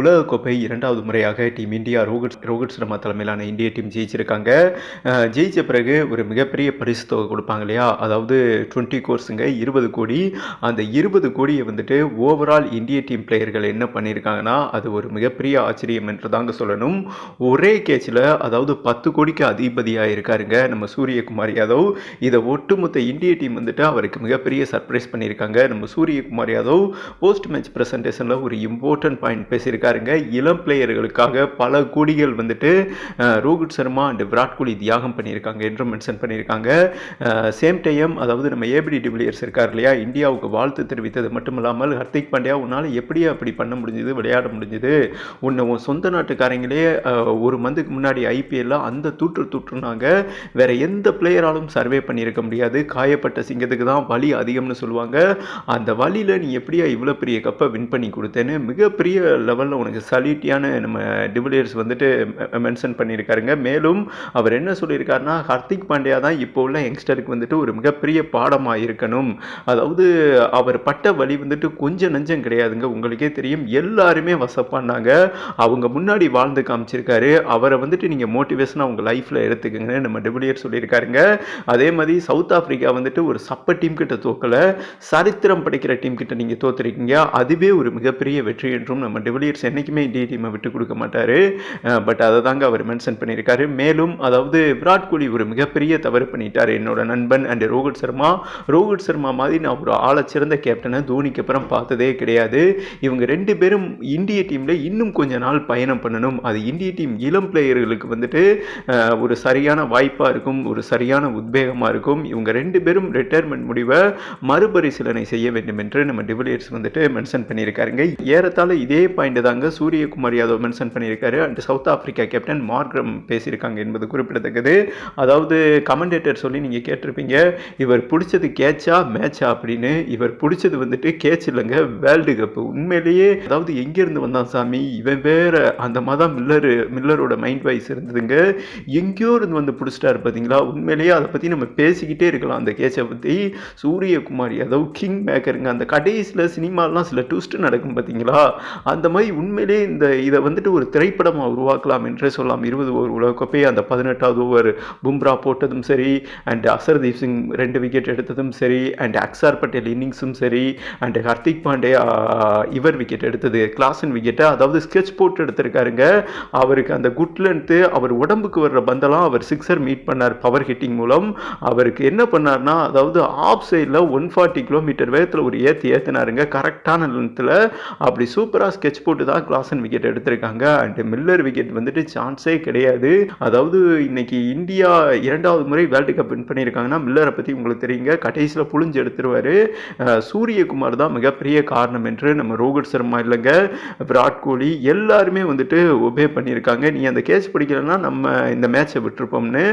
உலகக்கோப்பை இரண்டாவது முறையாக டீம் இந்தியா ரோஹித் ரோஹித் சர்மா தலைமையிலான இந்திய டீம் ஜெயிச்சிருக்காங்க. ஜெயிச்ச பிறகு ஒரு மிகப்பெரிய பரிசு தொகை கொடுப்பாங்க இல்லையா? அதாவது டுவெண்ட்டி கோர்ஸுங்க இருபது கோடி. அந்த இருபது கோடியை வந்துட்டு ஓவரால் இந்திய டீம் பிளேயர்கள் என்ன பண்ணியிருக்காங்கன்னா அது ஒரு மிகப்பெரிய ஆச்சரியம் என்று தாங்க சொல்லணும். ஒரே கேட்சில் அதாவது பத்து கோடிக்கு அதிபதியாக இருக்காருங்க நம்ம சூரியகுமார் யாதவ். இதை ஒட்டுமொத்த இந்திய டீம் வந்துட்டு அவருக்கு மிகப்பெரிய சர்ப்ரைஸ் பண்ணியிருக்காங்க. நம்ம சூரியகுமார் யாதவ் போஸ்ட் மேட்ச் ப்ரெசன்டேஷனில் ஒரு இம்பார்ட்டன்ட் பாயிண்ட் பேசியிருக்காங்க பண்ணியிருக்காருங்க இளம் பிளேயர்களுக்காக பல கோடிகள் வந்துட்டு ரோஹித் சர்மா அண்ட் விராட் கோலி தியாகம் பண்ணியிருக்காங்க என்றும் மென்ஷன் பண்ணியிருக்காங்க. சேம் டைம் அதாவது நம்ம ஏபிடி டிவிலியர்ஸ் இருக்கார் இல்லையா இந்தியாவுக்கு வாழ்த்து தெரிவித்தது மட்டும் இல்லாமல் ஹர்திக் பாண்டியா உன்னால் எப்படி அப்படி பண்ண முடிஞ்சது விளையாட முடிஞ்சுது? உன்னை உன் சொந்த நாட்டுக்காரங்களே ஒரு மந்த்துக்கு முன்னாடி ஐபிஎல்ல அந்த தூற்று தூற்றுனாங்க. வேற எந்த பிளேயராலும் சர்வே பண்ணியிருக்க முடியாது. காயப்பட்ட சிங்கத்துக்கு தான் வலி அதிகம்னு சொல்லுவாங்க. அந்த வழியில் நீ எப்படியா இவ்வளோ பெரிய கப்பை வின் பண்ணி கொடுத்தேன்னு மிகப்பெரிய லெவலில் உனக்கு சலிட்டியான நம்ம டிவிலியர்ஸ் வந்துட்டு மென்ஷன் பண்ணியிருக்காருங்க. மேலும் அவர் என்ன சொல்லியிருக்காருன்னா ஹர்திக் பாண்டியா தான் இப்போ உள்ள யங்ஸ்டருக்கு வந்துட்டு ஒரு மிகப்பெரிய பாடமாக இருக்கணும் அதாவது அவர் பட்ட வழி வந்துட்டு கொஞ்சம் நஞ்சம் கிடையாதுங்க. உங்களுக்கே தெரியும் எல்லாருமே வசப்பானாங்க அவங்க முன்னாடி வாழ்ந்து காமிச்சிருக்காரு. அவரை வந்துட்டு நீங்கள் மோட்டிவேஷனாக உங்கள் லைஃப்பில் எடுத்துக்கங்கன்னு நம்ம டிவிலியர் சொல்லியிருக்காருங்க. அதே மாதிரி சவுத் ஆஃப்ரிக்கா வந்துட்டு ஒரு சப்ப டீம் கிட்ட தோக்கலை. சரித்திரம் படைக்கிற டீம் கிட்ட நீங்கள் தோத்துருக்கீங்க. அதுவே ஒரு மிகப்பெரிய வெற்றி என்றும் நம்ம டிவிலியர்ஸ் என்றைக்குமே இந்திய டீமை விட்டு கொடுக்க மாட்டார். பட் அதை தாங்க அவர் மென்ஷன் பண்ணியிருக்காரு. மேலும் அதாவது விராட் கோலி ஒரு மிகப்பெரிய தவறு பண்ணிட்டார் என்னோட நண்பன் அண்ட் ரோஹித் சர்மா. ரோஹித் சர்மா மாதிரி நான் ஒரு ஆளச்சிறந்த கேப்டனை தோனிக்கு அப்புறம் பார்த்ததே கிடையாது. இவங்க ரெண்டு பேரும் இந்திய டீமில் இன்னும் கொஞ்ச நாள் பயணம் பண்ணணும். அது இந்திய டீம் இளம் பிளேயர்களுக்கு வந்துட்டு ஒரு சரியான வாய்ப்பாக இருக்கும் ஒரு சரியான உத்வேகமாக இருக்கும். இவங்க ரெண்டு பேரும் ரிட்டையர்மெண்ட் முடிவை மறுபரிசீலனை செய்ய வேண்டும் என்று நம்ம டிவிலியர்ஸ் வந்துட்டு மென்ஷன் பண்ணியிருக்காருங்க. ஏறத்தாழ இதே பாயிண்ட் தாங்க சூரியகுமார் யாதவ் மென்ஷன் பண்ணியிருக்காரு. And South Africa captain Markram பேசியிருக்காங்க என்பது குறிப்பிடத்தக்கது. அதாவது கமெண்டேட்டர் சொல்லி நீங்கள் கேட்டிருப்பீங்க இவர் பிடிச்சது கேட்சா மேட்சா அப்படின்னு. இவர் பிடிச்சது வந்துட்டு கேட்ச் இல்லைங்க வேர்ல்டு கப்பு உண்மையிலேயே அதாவது எங்கேருந்து வந்தான் சாமி? இவன் வேற அந்த மாதிரி மில்லரு மில்லரோட மைண்ட் வைஸ் இருந்ததுங்க. எங்கேயோ இருந்து வந்து பிடிச்சிட்டாரு பார்த்தீங்களா உண்மையிலேயே அதை பற்றி நம்ம பேசிக்கிட்டே இருக்கலாம் அந்த கேட்சை பற்றி சூரியகுமார் யாதவ் கிங் மேக்கருங்க அந்த கடைசியில் சினிமாலாம் சில ட்விஸ்ட் நடக்கும் பார்த்தீங்களா அந்த மாதிரி உண்மையிலே இந்த இதை வந்துட்டு ஒரு திரைப்படமாக உருவாக்கலாம் என்றே சொல்லலாம். இருபது ஓவர் உலகக்கோப்பை அந்த பதினெட்டாவது ஓவர் பும்ரா போட்டதும் சரி அண்ட் அசர்தீப் சிங் ரெண்டு விக்கெட் எடுத்ததும் சரி அண்ட் அக்சார் பட்டேல் இன்னிங்ஸும் சரி அண்ட் ஹர்திக் பாண்டே இவர் விக்கெட் எடுத்தது. கிளாஸின் விக்கெட்டை அதாவது ஸ்கெட்ச் போட்டு எடுத்திருக்காருங்க. அவருக்கு அந்த குட் லென்த்து அவர் உடம்புக்கு வர்ற பந்தெல்லாம் அவர் சிக்ஸர் மீட் பண்ணார் பவர் ஹிட்டிங் மூலம். அவருக்கு என்ன பண்ணார்னா அதாவது ஆஃப் சைடில் ஒன் ஃபார்ட்டி கிலோமீட்டர் வேகத்தில் ஒரு ஏற்றி ஏற்றினாருங்க கரெக்டான லென்த்தில் அப்படி சூப்பராக ஸ்கெட்ச் போட்டு தான் கிளாசன் விக்கெட் எடுத்திருக்காங்க. அண்ட் மில்லர் விக்கெட் வந்துட்டு சான்ஸே கிடையாது. அதாவது இன்னைக்கு இந்தியா இரண்டாவது முறை வேர்ல்டு கப் வின் பண்ணியிருக்காங்கன்னா மில்லரை பற்றி உங்களுக்கு தெரியுங்க. கடைசியில் புழிஞ்சு எடுத்துருவாரு. சூரியகுமார் தான் மிகப்பெரிய காரணம் என்று நம்ம ரோஹித் சர்மா இல்லைங்க விராட் கோலி எல்லாருமே வந்துட்டு ஒபே பண்ணியிருக்காங்க. நீ அந்த கேஸ் பிடிக்கலன்னா நம்ம இந்த மேட்சை விட்டுருப்போம்னு.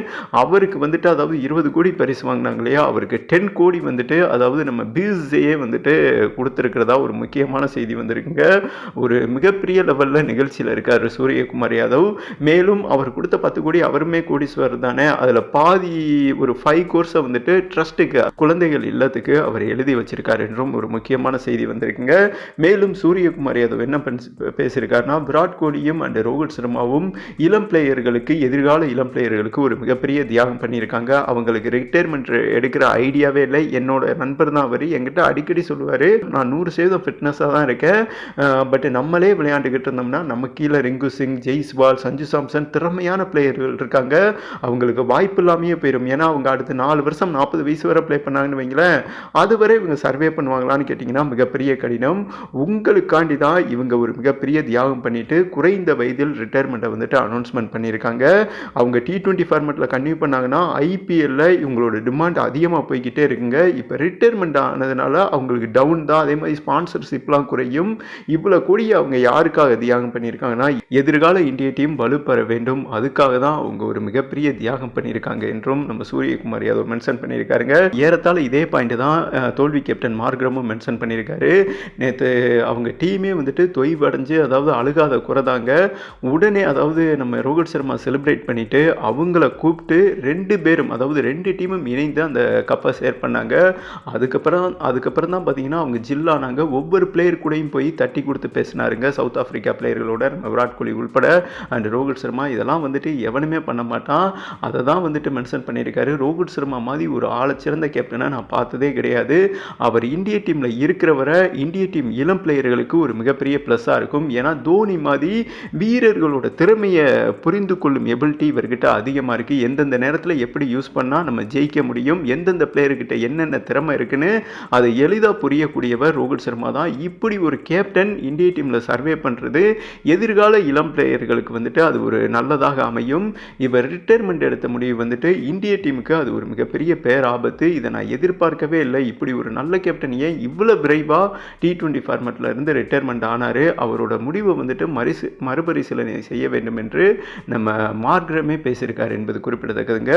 அவருக்கு வந்துட்டு அதாவது இருபது கோடி பரிசு வாங்கினாங்க இல்லையா? அவருக்கு டென் கோடி வந்துட்டு அதாவது நம்ம பிஎஸ்ஏயே வந்துட்டு கொடுத்துருக்கிறதா ஒரு முக்கியமான செய்தி வந்திருக்குங்க. ஒரு மிகப்பெரிய லெவலில் நிகழ்ச்சியில் இருக்கார் சூரியகுமார் யாதவ். மேலும் அவர் கொடுத்த பத்து கோடி அவருமே கோடீஸ்வரர் தானே. அதில் பாதி ஒரு ஃபைவ் கோர்ஸை வந்துட்டு ட்ரஸ்ட்டுக்கு குழந்தைகள் இல்லத்துக்கு அவர் எழுதி வச்சிருக்கார் என்றும் ஒரு முக்கியமான செய்தி வந்திருக்குங்க. மேலும் சூரியகுமார் யாதவ் என்ன பண்ணி பேசியிருக்காருன்னா விராட் கோலியும் அண்ட் ரோஹித் சர்மாவும் இளம் பிளேயர்களுக்கு எதிர்கால இளம் பிளேயர்களுக்கு ஒரு மிகப்பெரிய தியாகம் பண்ணியிருக்காங்க. அவங்களுக்கு ரிட்டையர்மெண்ட் எடுக்கிற ஐடியாவே இல்லை. என்னோட நண்பர் தான் அவர். என்கிட்ட அடிக்கடி சொல்லுவார் நான் நூறு சதவீதம் ஃபிட்னஸாக தான் இருக்கேன். பட் நம்மளே விளையாண்டுக்கிட்டு இருந்தோம்னா நம்ம கீழே ரிங்கு சிங் ஜெய்ஸ்வால் சஞ்சு சாம்சன் திறமையான பிளேயர்கள் இருக்காங்க. அவங்களுக்கு வாய்ப்பு இல்லாமையே போயிடும் ஏன்னா அவங்க அடுத்த நாலு வருஷம் நாற்பது வயசு வரை ப்ளே பண்ணாங்கன்னு வைங்களேன் அதுவரை இவங்க சர்வே பண்ணுவாங்களான்னு கேட்டிங்கன்னா மிகப்பெரிய கடினம். உங்களுக்காண்டி தான் இவங்க ஒரு மிகப்பெரிய தியாகம் பண்ணிட்டு குறைந்த வயதில் ரிட்டையர்மெண்ட்டை வந்துட்டு அனௌன்ஸ்மெண்ட் பண்ணியிருக்காங்க. அவங்க டி டுவெண்ட்டி ஃபார்மெட்டில் கன்டினியூ பண்ணாங்கன்னா ஐபிஎல்ல இவங்களோட டிமாண்ட் அதிகமாக போய்கிட்டே இருக்குங்க. இப்போ ரிட்டையர்மெண்ட் ஆனதுனால அவங்களுக்கு டவுன் தான். அதே மாதிரி ஸ்பான்சர்ஷிப்லாம் குறையும். இவ்வளோ கூடிய அவங்க யாருக்காக தியாகம் பண்ணியிருக்காங்கன்னா எதிர்கால இந்திய டீம் வலுப்பெற வேண்டும். அதுக்காக தான் அவங்க ஒரு மிகப்பெரிய தியாகம் பண்ணியிருக்காங்க என்றும் நம்ம சூரியகுமார் யாதவ் மென்ஷன் பண்ணியிருக்காருங்க. ஏறத்தாழ இதே பாயிண்ட் தான் தோல்வி கேப்டன் மார்க்ரமும் மென்ஷன் பண்ணியிருக்காரு. நேற்று அவங்க டீமே வந்துட்டு தொய்வடைஞ்சு அதாவது அழுகாத குறைதாங்க உடனே அதாவது நம்ம ரோஹித் சர்மா செலிப்ரேட் பண்ணிவிட்டு அவங்கள கூப்பிட்டு ரெண்டு பேரும் அதாவது ரெண்டு டீமும் இணைந்து அந்த கப்பை ஷேர் பண்ணாங்க. அதுக்கப்புறம் அதுக்கப்புறம் தான் பார்த்தீங்கன்னா அவங்க ஜில்லானாங்க. ஒவ்வொரு பிளேயர் கூடயும் போய் தட்டி கொடுத்து பேசினாருங்க. சவுத் ஆஃப்ரிக்கா பிளேயர்களோட நம்ம விராட் கோலி உள்பட அண்ட் ரோஹித் சர்மா இதெல்லாம் வந்துட்டு எவனுமே பண்ண மாட்டான். அதை தான் வந்துட்டு மென்ஷன் பண்ணியிருக்காரு. ரோஹித் சர்மா மாதிரி ஒரு ஆளை சிறந்த கேப்டனை நான் பார்த்ததே கிடையாது. அவர் இந்திய டீமில் இருக்கிறவரை இந்திய டீம் இளம் பிளேயர்களுக்கு ஒரு மிகப்பெரிய ப்ளஸ்ஸாக இருக்கும். ஏன்னா தோனி மாதிரி வீரர்களோட திறமையை புரிந்து கொள்ளும் எபிலிட்டி இவர்கிட்ட அதிகமாக இருக்குது எந்தெந்த நேரத்தில் எப்படி யூஸ் பண்ணால் நம்ம ஜெயிக்க முடியும் எந்தெந்த பிளேயர்கிட்ட என்னென்ன திறமை இருக்குன்னு அதை எளிதாக புரியக்கூடியவர் ரோஹித் சர்மா தான். இப்படி ஒரு கேப்டன் இந்திய டீமில் சர்வே பண்ணுறது எதிர்கால இளம் பிளேயர்களுக்கு வந்துட்டு அது ஒரு நல்லதாக அமையும். இவர் ரிட்டையர்மெண்ட் எடுத்த முடிவு வந்துட்டு இந்திய டீமுக்கு அது ஒரு மிகப்பெரிய பேராபத்து. இதை நான் எதிர்பார்க்கவே இல்லை. இப்படி ஒரு நல்ல கேப்டன் ஏன் இவ்வளோ விரைவாக டி ட்வெண்ட்டி ஃபார்மெட்டில் இருந்து ரிட்டையர்மெண்ட் ஆனார். அவரோட முடிவை வந்துட்டு மறுசு மறுபரிசீலனை செய்ய வேண்டும் என்று நம்ம மார்க்ரமே பேசியிருக்கார் என்பது குறிப்பிடத்தக்கதுங்க.